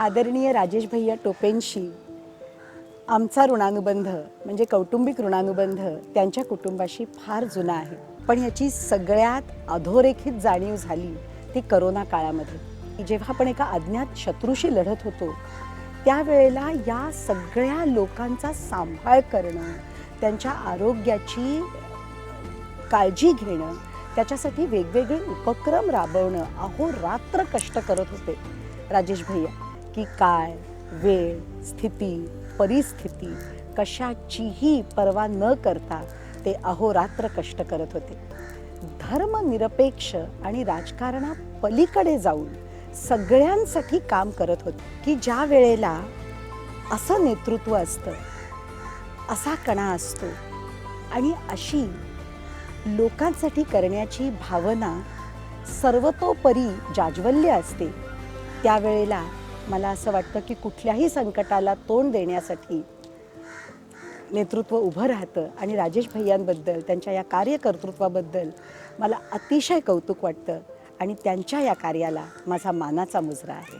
आदरणीय राजेश भैया टोपेंशी आमचा ऋणानुबंध म्हणजे कौटुंबिक ऋणानुबंध त्यांच्या कुटुंबाशी फार जुना आहे. पण याची सगळ्यात अधोरेखित जाणीव झाली ती करोना काळामध्ये. जेव्हा आपण एका अज्ञात शत्रूशी लढत होतो त्यावेळेला या सगळ्या लोकांचा सांभाळ करणं त्यांच्या आरोग्याची काळजी घेणं त्याच्यासाठी वेगवेगळे उपक्रम राबवणं अहो रात्र कष्ट करत होते राजेश भैया. की काळ वेळ स्थिती परिस्थिती कशाचीही पर्वा न करता ते अहोरात्र कष्ट करत होते. धर्मनिरपेक्ष आणि राजकारणा पलीकडे जाऊन सगळ्यांसाठी काम करत होते की ज्या वेळेला असं नेतृत्व असतं असा कणा असतो आणि अशी लोकांसाठी करण्याची भावना सर्वतोपरी जाज्वल्य असते त्यावेळेला मला असं वाटतं की कुठल्याही संकटाला तोंड देण्यासाठी नेतृत्व उभं राहतं. आणि राजेश भैयांबद्दल त्यांच्या या कार्यकर्तृत्वाबद्दल मला अतिशय कौतुक वाटतं. आणि त्यांच्या या कार्याला माझा मानाचा मुजरा आहे.